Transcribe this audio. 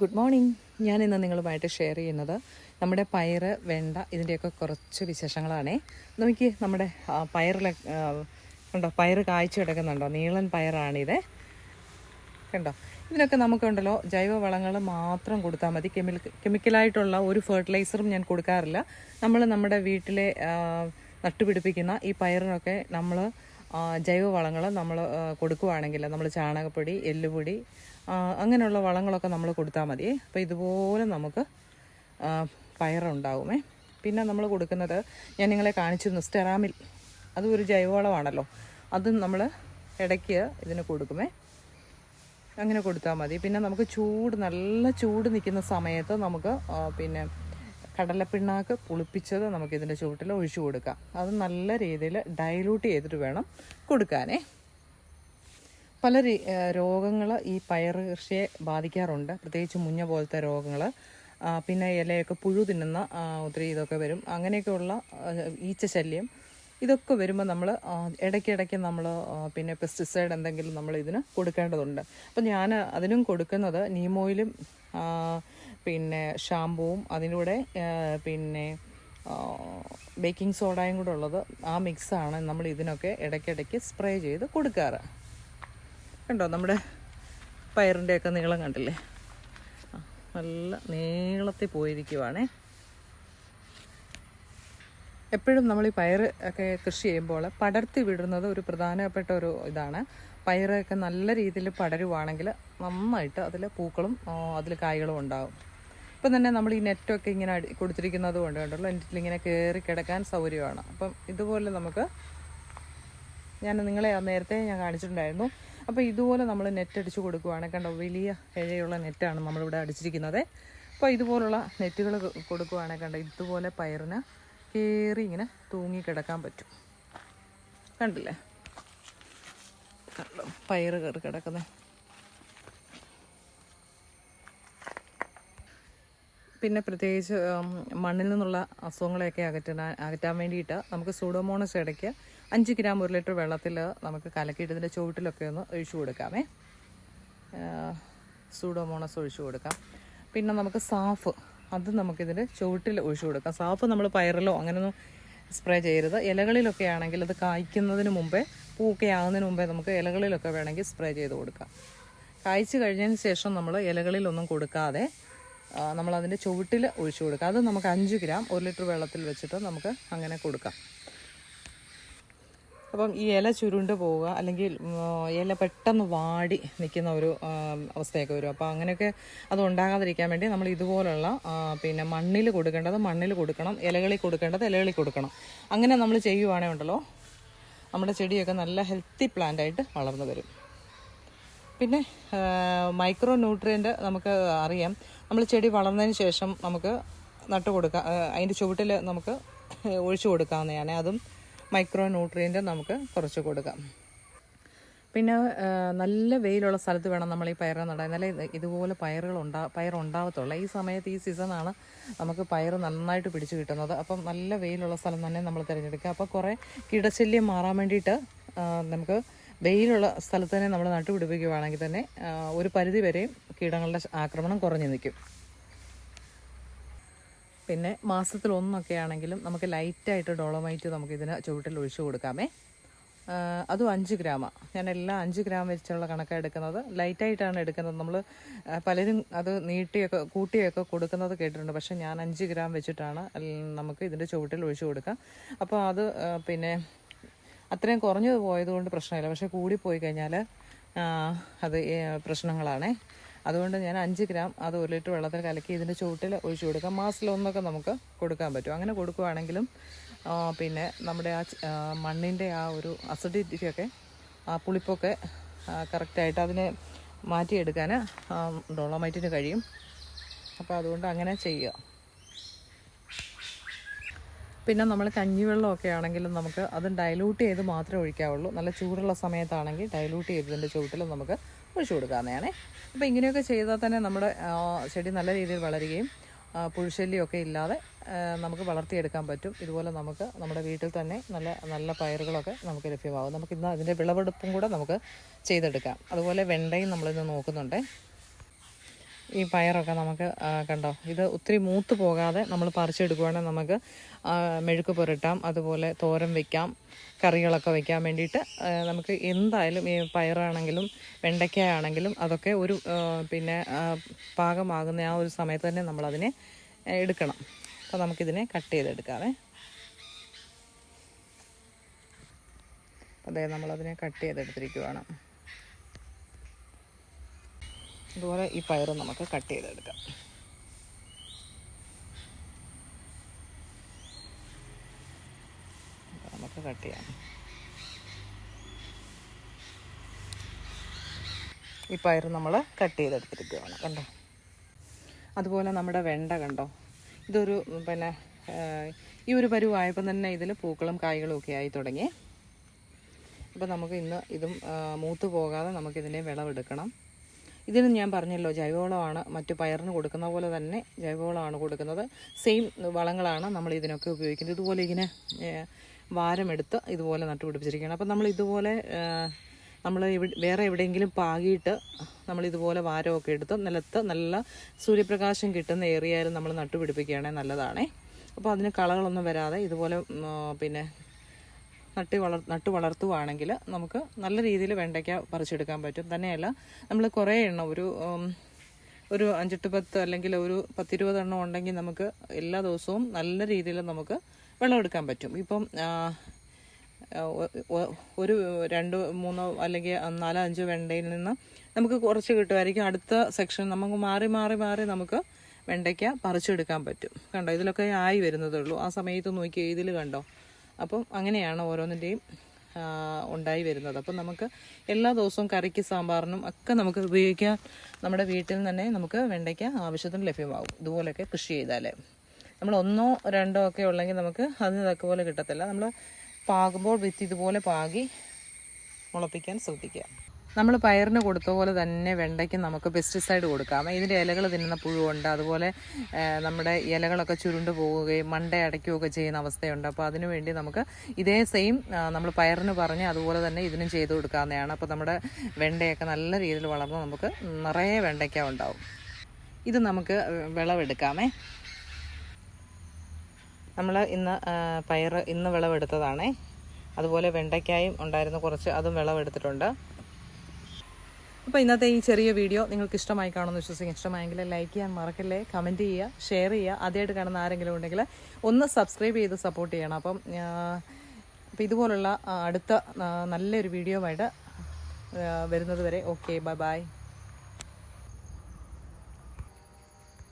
Good morning ഞാൻ ഇന്ന് നിങ്ങളുമായിട്ട് ഷെയർ ചെയ്യുന്നത് നമ്മുടെ പയറ് വെണ്ട ഇതിന്റെയൊക്കെ കുറച്ച് വിശേഷങ്ങളാണേ. നോക്കി നമ്മുടെ പയറിലെ കണ്ടോ പയറ് കായ്ച്ചു കിടക്കുന്നുണ്ടോ? നീളൻ പയറാണിത്. കണ്ടോ? ഇതിനൊക്കെ നമുക്കുണ്ടല്ലോ ജൈവ വളങ്ങൾ മാത്രം കൊടുത്താൽ മതി. കെമിൽ കെമിക്കലായിട്ടുള്ള ഒരു ഫെർട്ടിലൈസറും ഞാൻ കൊടുക്കാറില്ല. നമ്മൾ നമ്മുടെ വീട്ടിലെ നട്ടുപിടിപ്പിക്കുന്ന ഈ പയറിനൊക്കെ നമ്മൾ ജൈവ വളങ്ങൾ നമ്മൾ കൊടുക്കുവാണെങ്കിൽ നമ്മൾ ചാണകപ്പൊടി എല്ലുപൊടി അങ്ങനെയുള്ള വളങ്ങളൊക്കെ നമ്മൾ കൊടുത്താൽ മതി. അപ്പോൾ ഇതുപോലെ നമുക്ക് പയറുണ്ടാവുമേ. പിന്നെ നമ്മൾ കൊടുക്കുന്നത് ഞാൻ നിങ്ങളെ കാണിച്ചിരുന്നു സ്റ്റെറാമിൽ. അതും ഒരു ജൈവവളമാണല്ലോ. അതും നമ്മൾ ഇടയ്ക്ക് ഇതിന് കൊടുക്കുമേ. അങ്ങനെ കൊടുത്താൽ മതി. പിന്നെ നമുക്ക് ചൂട് നല്ല ചൂട് നിൽക്കുന്ന സമയത്ത് നമുക്ക് പിന്നെ കടലപ്പിണ്ണാക്ക് പുളിപ്പിച്ചത് നമുക്കിതിന്റെ ചൂട്ടിൽ ഒഴിച്ചു കൊടുക്കാം. അത് നല്ല രീതിയിൽ ഡൈലൂട്ട് ചെയ്തിട്ട് വേണം കൊടുക്കാനേ. പല രോഗങ്ങൾ ഈ പയർ കൃഷിയെ ബാധിക്കാറുണ്ട്. പ്രത്യേകിച്ച് മുഞ്ഞ പോലത്തെ രോഗങ്ങൾ പിന്നെ ഇലയൊക്കെ പുഴു തിന്നുന്ന ഒത്തിരി ഇതൊക്കെ വരും. അങ്ങനെയൊക്കെയുള്ള ആ, ഈച്ച ശല്യം ഇതൊക്കെ വരുമ്പോൾ നമ്മൾ ഇടയ്ക്കിടയ്ക്ക് നമ്മൾ പിന്നെ പെസ്റ്റിസൈഡ് എന്തെങ്കിലും നമ്മൾ ഇതിന് കൊടുക്കേണ്ടതുണ്ട്. അപ്പം ഞാൻ അതിനും കൊടുക്കുന്നത് നീമോയിലും പിന്നെ ഷാമ്പുവും അതിലൂടെ പിന്നെ ബേക്കിംഗ് സോഡയും കൂടെ ഉള്ളത് ആ മിക്സാണ് നമ്മൾ ഇതിനൊക്കെ ഇടയ്ക്കിടയ്ക്ക് സ്പ്രേ ചെയ്ത് കൊടുക്കാറ്. കണ്ടോ നമ്മുടെ പയറിന്റെയൊക്കെ നീളം കണ്ടില്ലേ? നല്ല നീളത്തിൽ പോയിരിക്കുവാണേ. എപ്പോഴും നമ്മൾ ഈ പയർ ഒക്കെ കൃഷി ചെയ്യുമ്പോൾ പടർത്തി വിടുന്നത് ഒരു പ്രധാനപ്പെട്ട ഒരു ഇതാണ്. പയറൊക്കെ നല്ല രീതിയിൽ പടരുവാണെങ്കിൽ നന്നായിട്ട് അതിൽ പൂക്കളും അതിൽ കായ്കളും ഉണ്ടാകും ഇപ്പം തന്നെ നമ്മൾ ഈ നെറ്റൊക്കെ ഇങ്ങനെ അടി കൊടുത്തിരിക്കുന്നത് കൊണ്ട് കണ്ടല്ലോ എന്റെ ഇങ്ങനെ കയറി കിടക്കാൻ സൗകര്യമാണ്. അപ്പം ഇതുപോലെ നമുക്ക് ഞാൻ നിങ്ങളെ നേരത്തെ ഞാൻ കാണിച്ചിട്ടുണ്ടായിരുന്നു. അപ്പോൾ ഇതുപോലെ നമ്മൾ നെറ്റ് അടിച്ച് കൊടുക്കുവാണെങ്കിൽ കണ്ടോ വലിയ ഇഴയുള്ള നെറ്റാണ് നമ്മളിവിടെ അടിച്ചിരിക്കുന്നത്. അപ്പോൾ ഇതുപോലുള്ള നെറ്റുകൾ കൊടുക്കുവാണെങ്കിൽ കണ്ടോ ഇതുപോലെ പയറിന് കയറി ഇങ്ങനെ തൂങ്ങി കിടക്കാൻ പറ്റും. കണ്ടില്ലേ? കണ്ടോ പയറ് കയറി കിടക്കുന്നത് പിന്നെ പ്രത്യേകിച്ച് മണ്ണിൽ നിന്നുള്ള അസുഖങ്ങളെയൊക്കെ അകറ്റാൻ അകറ്റാൻ വേണ്ടിയിട്ട് നമുക്ക് സൂഡോമോണസ് ഇടയ്ക്ക് അഞ്ച് ഗ്രാം ഒരു ലിറ്റർ വെള്ളത്തിൽ നമുക്ക് കലക്കിയിട്ട് ഇതിന്റെ ചുവട്ടിലൊക്കെ ഒന്ന് ഒഴിച്ചു കൊടുക്കാമേ. സൂഡോമോണസ് ഒഴിച്ചു കൊടുക്കാം. പിന്നെ നമുക്ക് സാഫ് അത് നമുക്കിതിന്റെ ചുവട്ടിൽ ഒഴിച്ചു കൊടുക്കാം. സാഫ് നമ്മൾ പയറിലോ അങ്ങനെയൊന്നും സ്പ്രേ ചെയ്യരുത്. ഇലകളിലൊക്കെ ആണെങ്കിൽ അത് കായ്ക്കുന്നതിന് മുമ്പേ പൂക്കെ ആകുന്നതിന് മുമ്പേ നമുക്ക് ഇലകളിലൊക്കെ വേണമെങ്കിൽ സ്പ്രേ ചെയ്ത് കൊടുക്കാം. കായ്ച്ചു കഴിഞ്ഞതിന് ശേഷം നമ്മൾ ഇലകളിലൊന്നും കൊടുക്കാതെ നമ്മളതിന്റെ ചുവട്ടിൽ ഒഴിച്ചു കൊടുക്കാം. അത് നമുക്ക് അഞ്ച് ഗ്രാം ഒരു ലിറ്റർ വെള്ളത്തിൽ വെച്ചിട്ട് നമുക്ക് അങ്ങനെ കൊടുക്കാം. അപ്പം ഈ ഇല ചുരുണ്ട് പോവുക അല്ലെങ്കിൽ ഇല പെട്ടെന്ന് വാടി നിൽക്കുന്ന ഒരു അവസ്ഥയൊക്കെ വരും. അപ്പോൾ അങ്ങനെയൊക്കെ അത് ഉണ്ടാകാതിരിക്കാൻ വേണ്ടി നമ്മൾ ഇതുപോലുള്ള പിന്നെ മണ്ണിൽ കൊടുക്കേണ്ടത് മണ്ണിൽ കൊടുക്കണം ഇലകളിൽ കൊടുക്കേണ്ടത് ഇലകളിൽ കൊടുക്കണം. അങ്ങനെ നമ്മൾ ചെയ്യുവാണേ ഉണ്ടല്ലോ നമ്മുടെ ചെടിയൊക്കെ നല്ല ഹെൽത്തി പ്ലാന്റായിട്ട് വളർന്നു വരും. പിന്നെ മൈക്രോ ന്യൂട്രിയന്റ് നമുക്ക് അറിയാം. നമ്മൾ ചെടി വളർന്നതിന് ശേഷം നമുക്ക് നട്ട് അതിന്റെ ചുവട്ടിൽ നമുക്ക് ഒഴിച്ചു കൊടുക്കാവുന്നതാണ്. അതും മൈക്രോ ന്യൂട്രിയന്റ് നമുക്ക് കുറച്ച് കൊടുക്കാം. പിന്നെ നല്ല വെയിലുള്ള സ്ഥലത്ത് വേണം നമ്മൾ ഈ പയർ നടാൻ. എന്നാലേ ഇതുപോലെ പയറുകൾ ഉണ്ടാ പയർ ഉണ്ടാവത്തുള്ളൂ. ഈ സമയത്ത് ഈ സീസണാണ് നമുക്ക് പയർ നന്നായിട്ട് പിടിച്ചു കിട്ടുന്നത്. അപ്പം നല്ല വെയിലുള്ള സ്ഥലം തന്നെ നമ്മൾ തിരഞ്ഞെടുക്കുക. അപ്പോൾ കുറേ കിടശല്യം മാറാൻ വേണ്ടിയിട്ട് നമുക്ക് വെയിലുള്ള സ്ഥലത്ത് തന്നെ നമ്മൾ നട്ടുപിടിപ്പിക്കുകയാണെങ്കിൽ തന്നെ ഒരു പരിധി വരെയും കീടങ്ങളുടെ ആക്രമണം കുറഞ്ഞു നിൽക്കും. പിന്നെ മാസത്തിൽ ഒന്നൊക്കെ ആണെങ്കിലും നമുക്ക് ലൈറ്റായിട്ട് ഡോളമൈറ്റ് നമുക്ക് ഇതിന് ചുവട്ടിൽ ഒഴിച്ചു കൊടുക്കാമേ. അതും അഞ്ച് ഗ്രാമാണ് ഞാൻ എല്ലാം അഞ്ച് ഗ്രാം വെച്ചുള്ള കണക്കാണ് എടുക്കുന്നത്. ലൈറ്റായിട്ടാണ് എടുക്കുന്നത്. നമ്മൾ പലരും അത് നീട്ടിയൊക്കെ കൂട്ടിയൊക്കെ കൊടുക്കുന്നത് കേട്ടിട്ടുണ്ട്. പക്ഷേ ഞാൻ അഞ്ച് ഗ്രാം വെച്ചിട്ടാണ് നമുക്ക് ഇതിന്റെ ചുവട്ടിൽ ഒഴിച്ചു കൊടുക്കാം. അപ്പോൾ അത് പിന്നെ അത്രയും കുറഞ്ഞു പോയതുകൊണ്ട് പ്രശ്നമില്ല. പക്ഷേ കൂടിപ്പോയി കഴിഞ്ഞാൽ അത് പ്രശ്നങ്ങളാണേ. അതുകൊണ്ട് ഞാൻ അഞ്ച് ഗ്രാം അത് ഒരു ലിറ്റർ വെള്ളത്തിൽ കലക്കി ഇതിന്റെ ചുവട്ടിൽ ഒഴിച്ചു കൊടുക്കാം. മാസത്തിലൊന്നൊക്കെ നമുക്ക് കൊടുക്കാൻ പറ്റും. അങ്ങനെ കൊടുക്കുവാണെങ്കിലും പിന്നെ നമ്മുടെ ആ, മണ്ണിന്റെ ആ ഒരു അസിഡിറ്റിയൊക്കെ ആ പുളിപ്പൊക്കെ കറക്റ്റായിട്ട് അതിനെ മാറ്റിയെടുക്കാൻ ഡോളോമൈറ്റിന് കഴിയും. അപ്പോൾ അതുകൊണ്ട് അങ്ങനെ ചെയ്യുക പിന്നെ നമ്മൾ കഞ്ഞിവെള്ളമൊക്കെ ആണെങ്കിലും നമുക്ക് അത് ഡൈലൂട്ട് ചെയ്ത് മാത്രമേ ഒഴിക്കാവുള്ളൂ. നല്ല ചൂടുള്ള സമയത്താണെങ്കിൽ ഡൈലൂട്ട് ചെയ്തതിന്റെ ചുവട്ടിൽ നമുക്ക് ഒഴിച്ചു കൊടുക്കാവുന്നതാണേ. അപ്പോൾ ഇങ്ങനെയൊക്കെ ചെയ്താൽ തന്നെ നമ്മുടെ ചെടി നല്ല രീതിയിൽ വളരുകയും പുഴുശല്യമൊക്കെ ഇല്ലാതെ നമുക്ക് വളർത്തിയെടുക്കാൻ പറ്റും. ഇതുപോലെ നമുക്ക് നമ്മുടെ വീട്ടിൽ തന്നെ നല്ല നല്ല പയറുകളൊക്കെ നമുക്ക് ലഭ്യമാകും. നമുക്ക് ഇന്ന് അതിന്റെ വിളവെടുപ്പും കൂടെ നമുക്ക് ചെയ്തെടുക്കാം. അതുപോലെ വെണ്ടയും നമ്മളിന്ന് നോക്കുന്നുണ്ട്. ഈ പയറൊക്കെ നമുക്ക് കണ്ടോ? ഇത് ഒത്തിരി മൂത്ത് പോകാതെ നമ്മൾ പറിച്ചെടുക്കുവാണെങ്കിൽ നമുക്ക് മെഴുക്ക് പുരട്ടാം അതുപോലെ തോരൻ വെക്കാം കറികളൊക്കെ വെക്കാൻ വേണ്ടിയിട്ട് നമുക്ക് എന്തായാലും ഈ പയറാണെങ്കിലും വെണ്ടയ്ക്കായാണെങ്കിലും അതൊക്കെ ഒരു പിന്നെ പാകമാകുന്ന ആ ഒരു സമയത്ത് തന്നെ നമ്മളതിനെ എടുക്കണം. അപ്പോൾ നമുക്കിതിനെ കട്ട് ചെയ്തെടുക്കാവേ. അതെ നമ്മളതിനെ കട്ട് ചെയ്തെടുത്തിരിക്കുവാണ്. അതുപോലെ ഈ പയറ് നമുക്ക് കട്ട് ചെയ്തെടുക്കാം. നമുക്ക് കട്ട് ചെയ്യാം. ഈ പയർ നമ്മൾ കട്ട് ചെയ്തെടുത്തിരിക്കുകയാണ് കണ്ടോ? അതുപോലെ നമ്മുടെ വെണ്ട കണ്ടോ? ഇതൊരു പിന്നെ ഈ ഒരു പരുവായപ്പം തന്നെ ഇതിൽ പൂക്കളും കായ്കളും ഒക്കെ ആയി തുടങ്ങി. അപ്പോൾ നമുക്ക് ഇന്ന് ഇതും മൂത്ത് പോകാതെ നമുക്കിതിനെ വിളവെടുക്കണം. ഇതിന് ഞാൻ പറഞ്ഞല്ലോ ജൈവവളമാണ് മറ്റു പയറിന് കൊടുക്കുന്ന പോലെ തന്നെ ജൈവവളമാണ് കൊടുക്കുന്നത്. സെയിം വളങ്ങളാണ് നമ്മൾ ഇതിനൊക്കെ ഉപയോഗിക്കുന്നത്. ഇതുപോലെ ഇങ്ങനെ വാരമെടുത്ത് ഇതുപോലെ നട്ടുപിടിപ്പിച്ചിരിക്കുകയാണ്. അപ്പം നമ്മൾ ഇതുപോലെ നമ്മൾ വേറെ എവിടെയെങ്കിലും പാകിയിട്ട് നമ്മൾ ഇതുപോലെ വാരമൊക്കെ എടുത്ത് നിലത്ത് നല്ല സൂര്യപ്രകാശം കിട്ടുന്ന ഏരിയയിൽ നമ്മൾ നട്ടുപിടിപ്പിക്കുകയാണെങ്കിൽ നല്ലതാണേ. അപ്പോൾ അതിന് കളകളൊന്നും വരാതെ ഇതുപോലെ പിന്നെ നട്ടി വളർ നട്ട് വളർത്തുവാണെങ്കിൽ നമുക്ക് നല്ല രീതിയിൽ വെണ്ടയ്ക്ക പറിച്ചെടുക്കാൻ പറ്റും. തന്നെയല്ല നമ്മൾ കുറേ എണ്ണം ഒരു ഒരു അഞ്ചെട്ട് പത്ത് അല്ലെങ്കിൽ ഒരു പത്തിരുപത് എണ്ണം ഉണ്ടെങ്കിൽ നമുക്ക് എല്ലാ ദിവസവും നല്ല രീതിയിൽ നമുക്ക് വെള്ളമെടുക്കാൻ പറ്റും. ഇപ്പം ഒരു രണ്ട് മൂന്നോ അല്ലെങ്കിൽ നാലോ അഞ്ചോ വെണ്ടയിൽ നിന്ന് നമുക്ക് കുറച്ച് കിട്ടുമായിരിക്കും. അടുത്ത സെക്ഷൻ നമുക്ക് മാറി മാറി മാറി നമുക്ക് വെണ്ടയ്ക്ക പറിച്ചെടുക്കാൻ പറ്റും. കണ്ടോ? ഇതിലൊക്കെ ആയി വരുന്നതേ ഉള്ളൂ. ആ സമയത്ത് നോക്കി ഇതിൽ കണ്ടോ? അപ്പം അങ്ങനെയാണ് ഓരോന്നിന്റെയും ഉണ്ടായി വരുന്നത്. അപ്പം നമുക്ക് എല്ലാ ദിവസവും കറിക്ക് സാമ്പാറിനും ഒക്കെ നമുക്ക് ഉപയോഗിക്കാൻ നമ്മുടെ വീട്ടിൽ തന്നെ നമുക്ക് വെണ്ടയ്ക്ക ആവശ്യത്തിന് ലഭ്യമാകും. ഇതുപോലെയൊക്കെ കൃഷി ചെയ്താലേ. നമ്മൾ ഒന്നോ രണ്ടോ ഒക്കെ ഉള്ളെങ്കിൽ നമുക്ക് അതിന് പോലെ കിട്ടത്തില്ല. നമ്മൾ പാകുമ്പോൾ വിത്ത് ഇതുപോലെ പാകി മുളപ്പിക്കാൻ ശ്രദ്ധിക്കുക. നമ്മൾ പയറിന് കൊടുത്ത പോലെ തന്നെ വെണ്ടയ്ക്ക് നമുക്ക് പെസ്റ്റിസൈഡ് കൊടുക്കാം. ഇതിന്റെ ഇലകൾ തിന്നുന്ന പുഴുവുണ്ട്. അതുപോലെ നമ്മുടെ ഇലകളൊക്കെ ചുരുണ്ട് പോവുകയും മണ്ട അടയ്ക്കുകയൊക്കെ ചെയ്യുന്ന അവസ്ഥയുണ്ട്. അപ്പോൾ അതിനു വേണ്ടി നമുക്ക് ഇതേ സെയിം നമ്മൾ പയറിന് പറഞ്ഞ് അതുപോലെ തന്നെ ഇതിനും ചെയ്തു കൊടുക്കാവുന്നതാണ്. അപ്പോൾ നമ്മുടെ വെണ്ടയൊക്കെ നല്ല രീതിയിൽ വളർന്ന് നമുക്ക് നിറയെ വെണ്ടയ്ക്ക ഉണ്ടാവും. ഇത് നമുക്ക് വിളവെടുക്കാമേ. നമ്മൾ ഇന്ന് പയർ ഇന്ന് വിളവെടുത്തതാണേ. അതുപോലെ വെണ്ടയ്ക്കായും ഉണ്ടായിരുന്ന കുറച്ച് അതും വിളവെടുത്തിട്ടുണ്ട്. അപ്പോൾ ഇന്നത്തെ ഈ ചെറിയ വീഡിയോ നിങ്ങൾക്ക് ഇഷ്ടമായി കാണുമെന്ന് വിശ്വസിക്കും ഇഷ്ടമായെങ്കിൽ ലൈക്ക് ചെയ്യാൻ മറക്കല്ലേ കമന്റ് ചെയ്യുക ഷെയർ ചെയ്യുക. ആദ്യമായിട്ട് കാണുന്ന ആരെങ്കിലും ഉണ്ടെങ്കിൽ ഒന്ന് സബ്സ്ക്രൈബ് ചെയ്ത് സപ്പോർട്ട് ചെയ്യണം. അപ്പം അപ്പം അപ്പോൾ ഇതുപോലുള്ള അടുത്ത നല്ലൊരു വീഡിയോ ആയിട്ട് വരുന്നത് വരെ ഓക്കെ ബൈ ബൈ